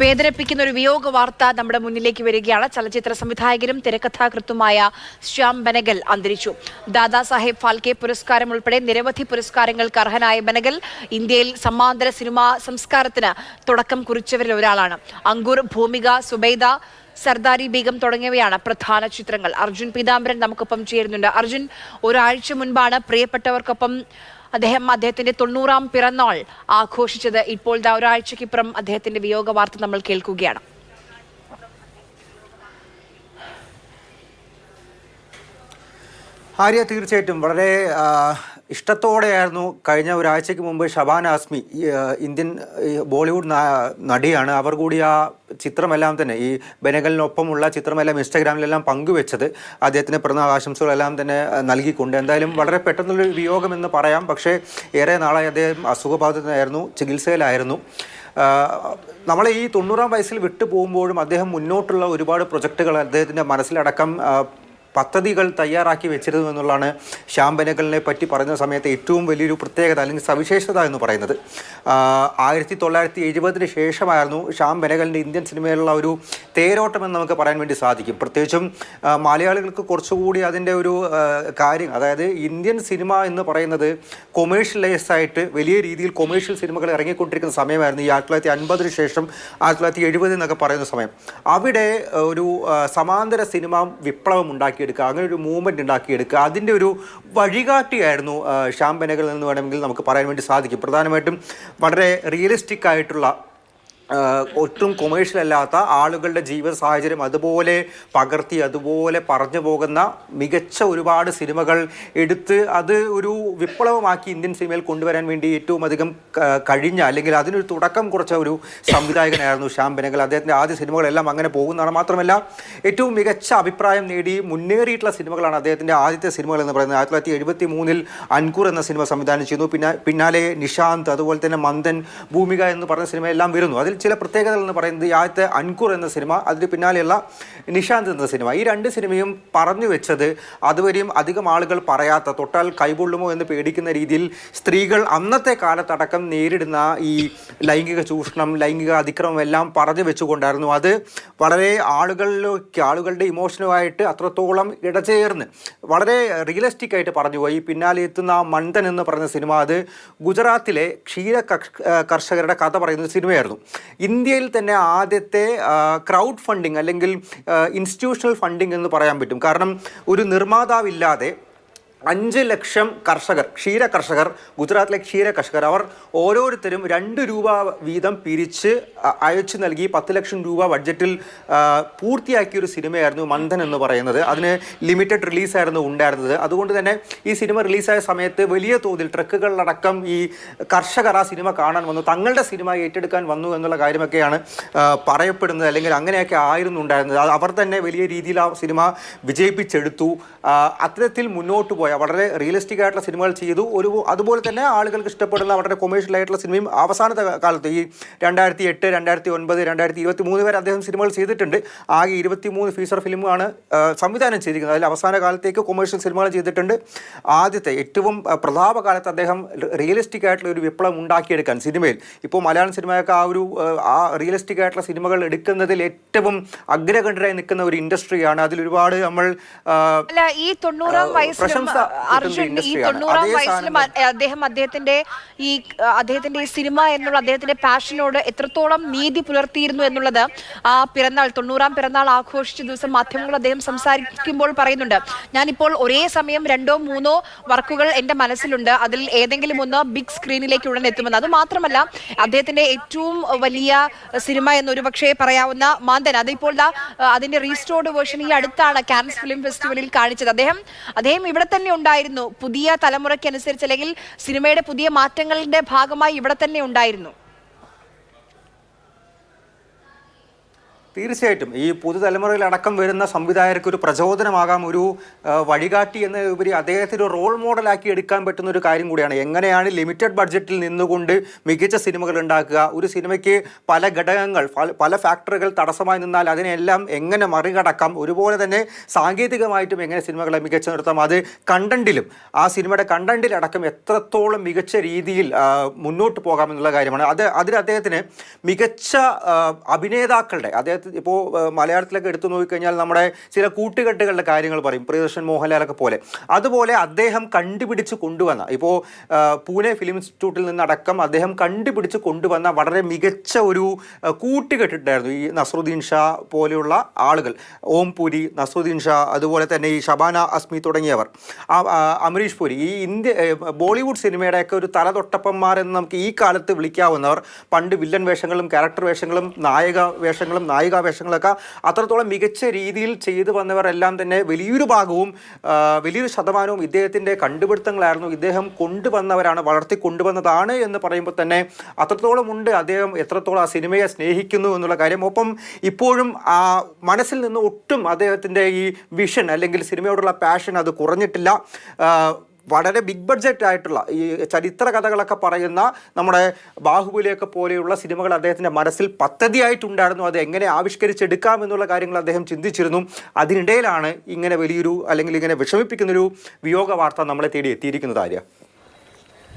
വേദനിപ്പിക്കുന്ന ഒരു വിയോഗ വാർത്ത നമ്മുടെ മുന്നിലേക്ക് വരികയാണ്. ചലച്ചിത്ര സംവിധായകരും തിരക്കഥാകൃത്തുമായ ശ്യാം ബനഗൽ അന്തരിച്ചു. ദാദാ സാഹേബ് ഫാൽക്കെ പുരസ്കാരം ഉൾപ്പെടെ നിരവധി പുരസ്കാരങ്ങൾക്ക് അർഹനായ ബനഗൽ ഇന്ത്യയിൽ സമാന്തര സിനിമാ സംസ്കാരത്തിന് തുടക്കം കുറിച്ചവരിൽ ഒരാളാണ്. അങ്കുർ ഭൂമിക സുബൈദ സർദാരി ബീഗം തുടങ്ങിയവയാണ് പ്രധാന ചിത്രങ്ങൾ. അർജുൻ പീതാംബരൻ നമുക്കൊപ്പം ചേരുന്നുണ്ട്. അർജുൻ ഒരാഴ്ച മുൻപാണ് പ്രിയപ്പെട്ടവർക്കൊപ്പം അദ്ദേഹം അദ്ദേഹത്തിന്റെ തൊണ്ണൂറാം പിറന്നാൾ ആഘോഷിച്ചത് ഇപ്പോൾ ഒരാഴ്ചക്കിപ്പുറം അദ്ദേഹത്തിന്റെ വിയോഗ വാർത്ത നമ്മൾ കേൾക്കുകയാണ്. ആര്യ തീർച്ചയായിട്ടും വളരെ ഇഷ്ടത്തോടെയായിരുന്നു കഴിഞ്ഞ ഒരാഴ്ചയ്ക്ക് മുമ്പ് ഷബാൻ ആസ്മി ഇന്ത്യൻ ബോളിവുഡ് നടിയാണ്. അവർ കൂടി ആ ചിത്രമെല്ലാം തന്നെ ഈ ബെനഗലിനൊപ്പമുള്ള ചിത്രമെല്ലാം ഇൻസ്റ്റാഗ്രാമിലെല്ലാം പങ്കുവെച്ചത് അദ്ദേഹത്തിന് പിറന്നാൾ ആശംസകളെല്ലാം തന്നെ നൽകിക്കൊണ്ട്. എന്തായാലും വളരെ പെട്ടെന്നൊരു വിയോഗം എന്ന് പറയാം. പക്ഷേ ഏറെ നാളായി അദ്ദേഹം അസുഖബാധിതനായിരുന്നു ചികിത്സയിലായിരുന്നു. നമ്മളെ ഈ തൊണ്ണൂറാം വയസ്സിൽ വിട്ടു പോകുമ്പോഴും അദ്ദേഹം മുന്നോട്ടുള്ള ഒരുപാട് പ്രൊജക്റ്റുകൾ അദ്ദേഹത്തിന്റെ മനസ്സിലടക്കം പദ്ധതികൾ തയ്യാറാക്കി വെച്ചിരുന്നു എന്നുള്ളതാണ് ശ്യാം പറ്റി പറയുന്ന സമയത്ത് ഏറ്റവും വലിയൊരു പ്രത്യേകത അല്ലെങ്കിൽ സവിശേഷത എന്ന് പറയുന്നത്. ആയിരത്തി തൊള്ളായിരത്തി എഴുപതിന് ശേഷമായിരുന്നു ശ്യാം ഇന്ത്യൻ സിനിമയിലുള്ള ഒരു തേരോട്ടം എന്ന് നമുക്ക് പറയാൻ വേണ്ടി സാധിക്കും. പ്രത്യേകിച്ചും മലയാളികൾക്ക് കുറച്ചുകൂടി അതിന്റെ ഒരു കാര്യം അതായത് ഇന്ത്യൻ സിനിമ എന്ന് പറയുന്നത് കൊമേഴ്ഷ്യലൈസ് ആയിട്ട് വലിയ രീതിയിൽ കൊമേഴ്ഷ്യൽ സിനിമകൾ ഇറങ്ങിക്കൊണ്ടിരിക്കുന്ന സമയമായിരുന്നു ഈ ആയിരത്തി തൊള്ളായിരത്തി അൻപതിന് ശേഷം ആയിരത്തി തൊള്ളായിരത്തി എഴുപത് എന്നൊക്കെ പറയുന്ന സമയം. അവിടെ ഒരു സമാന്തര സിനിമ വിപ്ലവം ഉണ്ടാക്കിയെടുക്കുക അങ്ങനെ ഒരു മൂവ്മെന്റ് ഉണ്ടാക്കിയെടുക്കുക അതിന്റെ ഒരു വഴികാട്ടിയായിരുന്നു ശ്യാം ബെനഗൽ എന്ന് വേണമെങ്കിൽ നമുക്ക് പറയാൻ വേണ്ടി സാധിക്കും. പ്രധാനമായിട്ടും വളരെ റിയലിസ്റ്റിക് ആയിട്ടുള്ള ഒട്ടും കൊമേഴ്ഷ്യൽ അല്ലാത്ത ആളുകളുടെ ജീവിത സാഹചര്യം അതുപോലെ പകർത്തി അതുപോലെ പറഞ്ഞു പോകുന്ന മികച്ച ഒരുപാട് സിനിമകൾ എടുത്ത് അത് ഒരു വിപ്ലവമാക്കി ഇന്ത്യൻ സിനിമയിൽ കൊണ്ടുവരാൻ വേണ്ടി ഏറ്റവും അധികം കഴിഞ്ഞ അല്ലെങ്കിൽ അതിനൊരു തുടക്കം കുറച്ച ഒരു സംവിധായകനായിരുന്നു ശ്യാം ബെനഗൽ. അദ്ദേഹത്തിന്റെ ആദ്യ സിനിമകളെല്ലാം അങ്ങനെ പോകുന്നതാണ്. മാത്രമല്ല ഏറ്റവും മികച്ച അഭിപ്രായം നേടി മുന്നേറിയിട്ടുള്ള സിനിമകളാണ് അദ്ദേഹത്തിന്റെ ആദ്യത്തെ സിനിമകൾ എന്ന് പറയുന്നത്. ആയിരത്തി തൊള്ളായിരത്തി എഴുപത്തി മൂന്നിൽ അൻകൂർ എന്ന സിനിമ സംവിധാനം ചെയ്തു. പിന്നെ പിന്നാലെ നിഷാന്ത് അതുപോലെ തന്നെ മന്ദൻ ഭൂമിക എന്ന് പറഞ്ഞ സിനിമയെല്ലാം വരുന്നു. അതിൽ ചില പ്രത്യേകതകൾ എന്ന് പറയുന്നത് ആദ്യത്തെ അൻകുർ എന്ന സിനിമ അതിന് പിന്നാലെയുള്ള നിഷാന്ത് എന്ന സിനിമ. ഈ രണ്ട് സിനിമയും പറഞ്ഞു വെച്ചത് അതുവരെയും അധികം ആളുകൾ പറയാത്ത തൊട്ടാൽ കൈപൊള്ളുമോ എന്ന് പേടിക്കുന്ന രീതിയിൽ സ്ത്രീകൾ അന്നത്തെ കാലത്തടക്കം നേരിടുന്ന ഈ ലൈംഗിക ചൂഷണം ലൈംഗിക അതിക്രമം എല്ലാം പറഞ്ഞു വെച്ചുകൊണ്ടായിരുന്നു. അത് വളരെ ആളുകളിലേക്ക് ആളുകളുടെ ഇമോഷനുമായിട്ട് അത്രത്തോളം ഇടചേർന്ന് വളരെ റിയലിസ്റ്റിക് ആയിട്ട് പറഞ്ഞു പോയി പിന്നാലെ എത്തുന്ന മണ്ടൻ എന്ന് പറഞ്ഞ സിനിമ അത് ഗുജറാത്തിലെ ക്ഷീര കർഷകരുടെ കഥ പറയുന്ന സിനിമയായിരുന്നു. ഇന്ത്യയിൽ തന്നെ ആദ്യത്തെ ക്രൗഡ് ഫണ്ടിങ് അല്ലെങ്കിൽ ഇൻസ്റ്റിറ്റ്യൂഷണൽ ഫണ്ടിങ് എന്ന് പറയാൻ പറ്റും. കാരണം ഒരു നിർമ്മാതാവില്ലാതെ അഞ്ച് ലക്ഷം കർഷകർ ക്ഷീര കർഷകർ ഗുജറാത്തിലെ ക്ഷീര കർഷകർ അവർ ഓരോരുത്തരും രണ്ട് രൂപ വീതം പിരിച്ച് അയച്ചു നൽകി പത്ത് ലക്ഷം രൂപ ബഡ്ജറ്റിൽ പൂർത്തിയാക്കിയ ഒരു സിനിമയായിരുന്നു മന്ദൻ എന്ന് പറയുന്നത്. അതിന് ലിമിറ്റഡ് റിലീസായിരുന്നു ഉണ്ടായിരുന്നത്. അതുകൊണ്ട് തന്നെ ഈ സിനിമ റിലീസായ സമയത്ത് വലിയ തോതിൽ ട്രക്കുകളിലടക്കം ഈ കർഷകർ ആ സിനിമ കാണാൻ വന്നു. തങ്ങളുടെ സിനിമ ഏറ്റെടുക്കാൻ വന്നു എന്നുള്ള കാര്യമൊക്കെയാണ് പറയപ്പെടുന്നത്. അല്ലെങ്കിൽ അങ്ങനെയൊക്കെ ആയിരുന്നു ഉണ്ടായിരുന്നത്. അവർ തന്നെ വലിയ രീതിയിൽ ആ സിനിമ വിജയിപ്പിച്ചെടുത്തു. അത്തരത്തിൽ മുന്നോട്ട് പോയ. വളരെ റിയലിസ്റ്റിക് ആയിട്ടുള്ള സിനിമകൾ ചെയ്തു. ഒരു അതുപോലെ തന്നെ ആളുകൾക്ക് ഇഷ്ടപ്പെടുന്ന വളരെ കൊമേഴ്ഷ്യൽ ആയിട്ടുള്ള സിനിമയും അവസാനത്തെ കാലത്ത് ഈ രണ്ടായിരത്തി എട്ട് രണ്ടായിരത്തി ഒൻപത് രണ്ടായിരത്തി ഇരുപത്തി മൂന്ന് വരെ അദ്ദേഹം സിനിമകൾ ചെയ്തിട്ടുണ്ട്. ആകെ ഇരുപത്തി മൂന്ന് ഫീച്ചർ ഫിലിമാണ് സംവിധാനം ചെയ്തിരിക്കുന്നത്. അതിൽ അവസാന കാലത്തേക്ക് കൊമേഴ്ഷ്യൽ സിനിമകൾ ചെയ്തിട്ടുണ്ട്. ആദ്യത്തെ ഏറ്റവും പ്രതാപകാലത്ത് അദ്ദേഹം റിയലിസ്റ്റിക് ആയിട്ടുള്ള ഒരു വിപ്ലവം ഉണ്ടാക്കിയെടുക്കാൻ സിനിമയിൽ. ഇപ്പോൾ മലയാളം സിനിമയൊക്കെ ആ ഒരു ആ, റിയലിസ്റ്റിക് ആയിട്ടുള്ള സിനിമകൾ എടുക്കുന്നതിൽ ഏറ്റവും അഗ്രകണ്ഠരായി നിൽക്കുന്ന ഒരു ഇൻഡസ്ട്രിയാണ് അതിൽ ഒരുപാട് നമ്മൾ പ്രശംസ അർജുൻ ഈ. തൊണ്ണൂറാം വയസ്സിലും അദ്ദേഹം അദ്ദേഹത്തിന്റെ ഈ അദ്ദേഹത്തിന്റെ ഈ സിനിമ എന്നുള്ള അദ്ദേഹത്തിന്റെ പാഷനോട് എത്രത്തോളം നീതി പുലർത്തിയിരുന്നു എന്നുള്ളത് ആ പിറന്നാൾ തൊണ്ണൂറാം പിറന്നാൾ ആഘോഷിച്ച ദിവസം മാധ്യമങ്ങൾ അദ്ദേഹം സംസാരിക്കുമ്പോൾ പറയുന്നുണ്ട്. ഞാനിപ്പോൾ ഒരേ സമയം രണ്ടോ മൂന്നോ വർക്കുകൾ എന്റെ മനസ്സിലുണ്ട്. അതിൽ ഏതെങ്കിലും ഒന്ന് ബിഗ് സ്ക്രീനിലേക്ക് ഉടൻ എത്തുമെന്ന്. അത് മാത്രമല്ല അദ്ദേഹത്തിന്റെ ഏറ്റവും വലിയ സിനിമ എന്നൊരു പക്ഷേ പറയാവുന്ന മാന്തൻ. അതിപ്പോൾ അതിന്റെ റീസ്റ്റോർഡ് വേർഷൻ ഈ അടുത്താണ് കാൻസ് ഫിലിം ഫെസ്റ്റിവലിൽ കാണിച്ചത്. അദ്ദേഹം അദ്ദേഹം ഇവിടെ തന്നെ ഉണ്ടായിരുന്നു. പുതിയ തലമുറയ്ക്ക് അനുസരിച്ച് അല്ലെങ്കിൽ സിനിമയുടെ പുതിയ മാറ്റങ്ങളുടെ ഭാഗമായി ഇവിടെ തന്നെ ഉണ്ടായിരുന്നു. തീർച്ചയായിട്ടും ഈ പുതുതലമുറയിലടക്കം വരുന്ന സംവിധായകർക്ക് ഒരു പ്രചോദനമാകാം ഒരു വഴികാട്ടി എന്ന ഉപരി അദ്ദേഹത്തിന് ഒരു റോൾ മോഡലാക്കി എടുക്കാൻ പറ്റുന്ന ഒരു കാര്യം കൂടിയാണ്. എങ്ങനെയാണ് ലിമിറ്റഡ് ബഡ്ജറ്റിൽ നിന്നുകൊണ്ട് മികച്ച സിനിമകൾ ഉണ്ടാക്കുക? ഒരു സിനിമയ്ക്ക് പല ഘടകങ്ങൾ പല- ഫാക്ടറുകൾ തടസ്സമായി നിന്നാൽ അതിനെല്ലാം എങ്ങനെ മറികടക്കാം? ഒരുപോലെ തന്നെ സാങ്കേതികമായിട്ടും എങ്ങനെ സിനിമകളെ മികച്ച നിർത്താം? അത് കണ്ടന്റിലും ആ സിനിമയുടെ കണ്ടന്റിലടക്കം എത്രത്തോളം മികച്ച രീതിയിൽ മുന്നോട്ട് പോകാം എന്നുള്ള കാര്യമാണ്. അത് അതിൽ അദ്ദേഹത്തിന് മികച്ച അഭിനേതാക്കളുടെ അദ്ദേഹത്തിന് ഇപ്പോൾ മലയാളത്തിലൊക്കെ എടുത്തു നോക്കിക്കഴിഞ്ഞാൽ നമ്മുടെ ചില കൂട്ടുകെട്ടുകളുടെ കാര്യങ്ങൾ പറയും. പ്രിയദർശൻ മോഹൻലാലൊക്കെ പോലെ. അതുപോലെ അദ്ദേഹം കണ്ടുപിടിച്ച് കൊണ്ടുവന്ന ഇപ്പോൾ പൂനെ ഫിലിം ഇൻസ്റ്റിറ്റ്യൂട്ടിൽ നിന്നടക്കം അദ്ദേഹം കണ്ടുപിടിച്ച് കൊണ്ടുവന്ന വളരെ മികച്ച ഒരു കൂട്ടുകെട്ടിട്ടുണ്ടായിരുന്നു ഈ നസറുദ്ദീൻ ഷാ പോലെയുള്ള ആളുകൾ. ഓം പുരി നസറുദ്ദീൻ ഷാ അതുപോലെ തന്നെ ഈ ഷബാന അസ്മി തുടങ്ങിയവർ. അമരീഷ് പുരി. ഈ ഇന്ത്യ ബോളിവുഡ് സിനിമയുടെയൊക്കെ ഒരു തലതൊട്ടപ്പന്മാർ എന്ന് നമുക്ക് ഈ കാലത്ത് വിളിക്കാവുന്നവർ പണ്ട് വില്ലൻ വേഷങ്ങളും ക്യാരക്ടർ വേഷങ്ങളും നായക വേഷങ്ങളും നായിക വേഷങ്ങളൊക്കെ അത്രത്തോളം മികച്ച രീതിയിൽ ചെയ്തു വന്നവരെല്ലാം തന്നെ വലിയൊരു ഭാഗവും വലിയൊരു ശതമാനവും ഇദ്ദേഹത്തിന്റെ കണ്ടുപിടുത്തങ്ങളായിരുന്നു. ഇദ്ദേഹം കൊണ്ടുവന്നവരാണ് വളർത്തി കൊണ്ടുവന്നതാണ് എന്ന് പറയുമ്പോൾ തന്നെ അത്രത്തോളം ഉണ്ട് അദ്ദേഹം എത്രത്തോളം ആ സിനിമയെ സ്നേഹിക്കുന്നു എന്നുള്ള കാര്യം. ഒപ്പം ഇപ്പോഴും ആ മനസ്സിൽ നിന്ന് ഒട്ടും അദ്ദേഹത്തിന്റെ ഈ വിഷൻ അല്ലെങ്കിൽ സിനിമയോടുള്ള പാഷൻ അത് കുറഞ്ഞിട്ടില്ല. വളരെ ബിഗ് ബഡ്ജറ്റ് ആയിട്ടുള്ള ഈ ചരിത്ര കഥകളൊക്കെ പറയുന്ന നമ്മുടെ ബാഹുബലിയൊക്കെ പോലെയുള്ള സിനിമകൾ അദ്ദേഹത്തിന്റെ മനസ്സിൽ പദ്ധതിയായിട്ടുണ്ടായിരുന്നു. അത് എങ്ങനെ ആവിഷ്കരിച്ചെടുക്കാം എന്നുള്ള കാര്യങ്ങൾ അദ്ദേഹം ചിന്തിച്ചിരുന്നു. അതിനിടയിലാണ് ഇങ്ങനെ വലിയൊരു അല്ലെങ്കിൽ ഇങ്ങനെ വിഷമിപ്പിക്കുന്നൊരു വിയോഗ വാർത്ത നമ്മളെ തേടി എത്തിയിരിക്കുന്നത് ആര്യ?